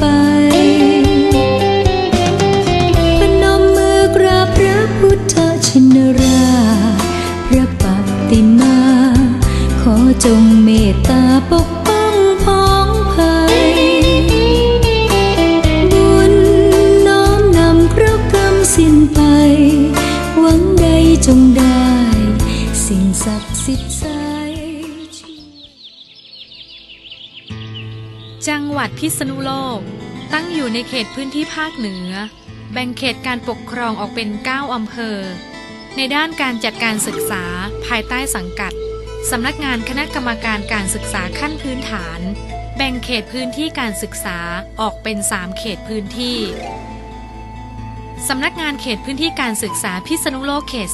ปนมือกราบพระพุทธชนรา พระปฏิมา ขอจงเมตตาปกป้องพ้องภัย บุญน้อมนำเคราะห์กรสิ้นไป หวังใดจงได้ สิ่งศักดิ์สิทธิ์ จังหวัดพิษณุโลก ตั้งอยู่ในเขตพื้นที่ภาคเหนือ แบ่งเขตการปกครองออกเป็น 9 อำเภอ ในด้านการจัดการศึกษาภายใต้สังกัด สำนักงานคณะกรรมการการศึกษาขั้นพื้นฐาน แบ่งเขตพื้นที่การศึกษาออกเป็น 3 เขตพื้นที่ สำนักงานเขตพื้นที่การศึกษาพิษณุโลกเขต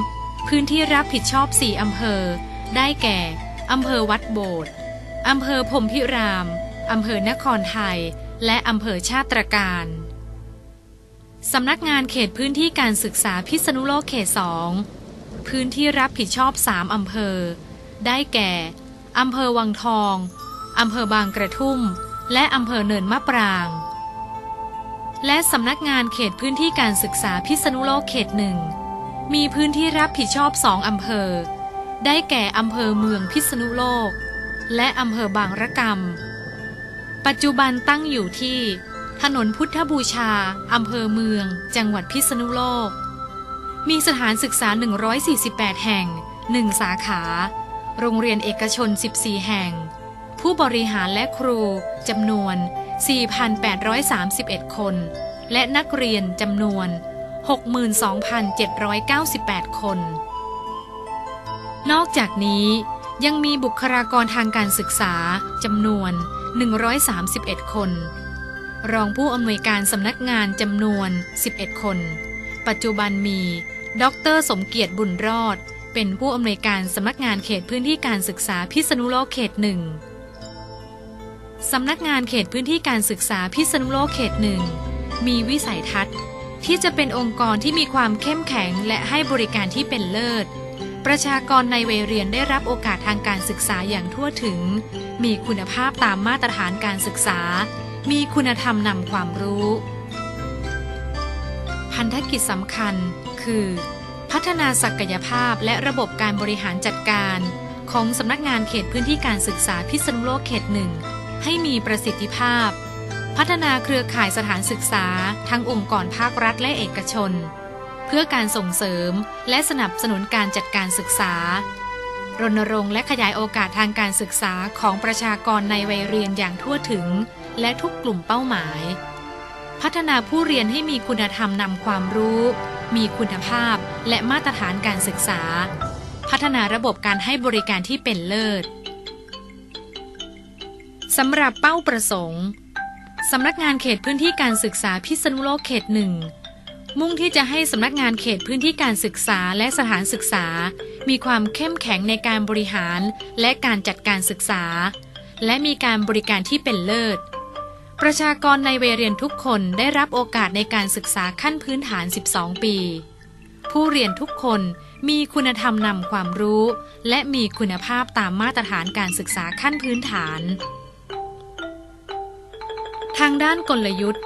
3 พื้นที่รับผิดชอบ 4 อำเภอ ได้แก่ อำเภอวัดโบสถ์อำเภอพรมพิราม อำเภอนครไทย และอำเภอชาติตรการสำนักงานเขตพื้นที่การศึกษาพิษณุโลกเขต2พื้นที่รับผิดชอบ3อำเภอ ได้แก่ อำเภอวังทอง อำเภอบางกระทุ่ม และอำเภอเนินมะปราง และสำนักงานเขตพื้นที่การศึกษาพิษณุโลกเขตหนึ่ง มีพื้นที่รับผิดชอบสองอำเภอ ได้แก่อำเภอเมืองพิษณุโลก และอำเภอบางระกำ ปัจจุบันตั้งอยู่ที่ ถนนพุทธบูชา อำเภอเมือง จังหวัดพิษณุโลก มีสถานศึกษา 148 แห่ง 1 สาขา โรงเรียนเอกชน 14 แห่ง ผู้บริหารและครูจำนวน 4,831 คน และนักเรียนจำนวน 62,798 คน นอกจากนี้ ยังมีบุคลากรทางการศึกษาจำนวน 131 คน รองผู้อำนวยการสำนักงานจำนวน 11 คน ปัจจุบันมี ดร สมเกียรติบุญรอด เป็นผู้อำนวยการสำนักงานเขตพื้นที่การศึกษาพิษณุโลกเขตหนึ่งสำนักงานเขตพื้นที่การศึกษาพิษณุโลกเขตหนึ่งมีวิสัยทัศน์ที่จะเป็นองค์กรที่มีความเข้มแข็งและให้บริการที่เป็นเลิศ ประชากรในวัยเรียนได้รับโอกาสทางการศึกษาอย่างทั่วถึง มีคุณภาพตามมาตรฐานการศึกษา มีคุณธรรมนำความรู้ พันธกิจสำคัญคือ พัฒนาศักยภาพและระบบการบริหารจัดการ ของสำนักงานเขตพื้นที่การศึกษาพิษณุโลกเขตหนึ่งให้มีประสิทธิภาพ พัฒนาเครือข่ายสถานศึกษา ทั้งองค์กรภาครัฐและเอกชน เพื่อการส่งเสริมและสนับสนุนการจัดการศึกษา รณรงค์และขยายโอกาสทางการศึกษาของประชากรในวัยเรียนอย่างทั่วถึง และทุกกลุ่มเป้าหมาย พัฒนาผู้เรียนให้มีคุณธรรมนำความรู้ มีคุณภาพและมาตรฐานการศึกษา พัฒนาระบบการให้บริการที่เป็นเลิศสำหรับเป้าประสงค์สำนักงานเขตพื้นที่การศึกษาพิษณุโลกเขตหนึ่ง มุ่งที่จะให้สำนักงานเขตพื้นที่การศึกษาและสถานศึกษา มีความเข้มแข็งในการบริหารและการจัดการศึกษา และมีการบริการที่เป็นเลิศ ประชากรในวัยเรียนทุกคนได้รับโอกาสในการศึกษาขั้นพื้นฐาน 12 ปี ผู้เรียนทุกคนมีคุณธรรมนำความรู้ และมีคุณภาพตามมาตรฐานการศึกษาขั้นพื้นฐาน ทางด้านกลยุทธ์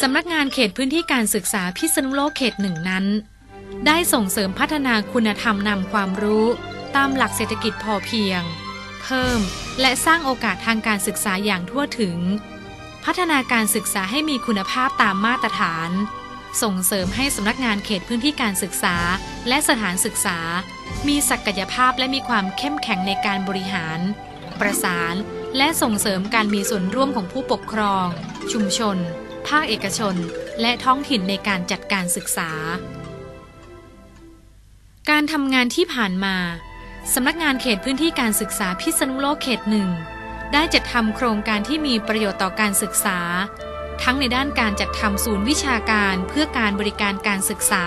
สำนักงานเขตพื้นที่การศึกษาพิษณุโลกเขตหนึ่งนั้น ได้ส่งเสริมพัฒนาคุณธรรมนำความรู้ ตามหลักเศรษฐกิจพอเพียง เพิ่มและสร้างโอกาสทางการศึกษาอย่างทั่วถึง พัฒนาการศึกษาให้มีคุณภาพตามมาตรฐาน ส่งเสริมให้สำนักงานเขตพื้นที่การศึกษา และสถานศึกษา มีศักยภาพและมีความเข้มแข็งในการบริหาร ประสาน และส่งเสริมการมีส่วนร่วมของผู้ปกครอง ชุมชน ภาคเอกชน และท้องถิ่นในการจัดการศึกษา การทำงานที่ผ่านมาสำนักงานเขตพื้นที่การศึกษาพิษณุโลกเขตหนึ่งได้จัดทำโครงการที่มีประโยชน์ต่อการศึกษา ทั้งในด้านการจัดทำศูนย์วิชาการเพื่อการบริการการศึกษา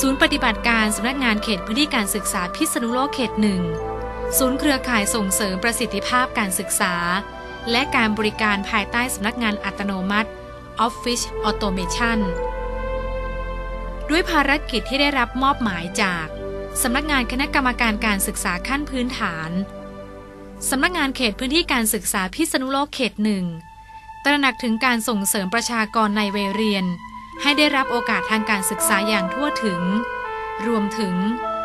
ศูนย์ปฏิบัติการสำนักงานเขตพื้นที่การศึกษาพิษณุโลกเขตหนึ่งศูนย์เครือข่ายส่งเสริมประสิทธิภาพการศึกษา และการบริการภายใต้สำนักงานอัตโนมัติ Office Automation ด้วยภารกิจที่ได้รับมอบหมายจากสำนักงานคณะกรรมการการศึกษาขั้นพื้นฐานสำนักงานเขตพื้นที่การศึกษาพิษณุโลกเขตหนึ่งตระหนักถึงการส่งเสริมประชากรในวัยเรียน ให้ได้รับโอกาสทางการศึกษาอย่างทั่วถึง รวมถึง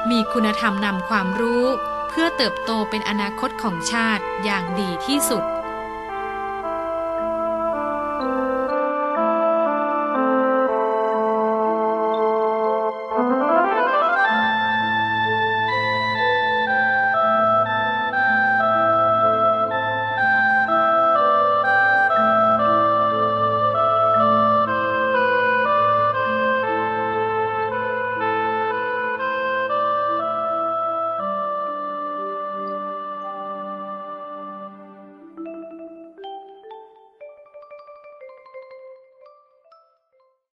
มีคุณธรรมนำความรู้ เพื่อเติบโตเป็นอนาคตของชาติอย่างดีที่สุด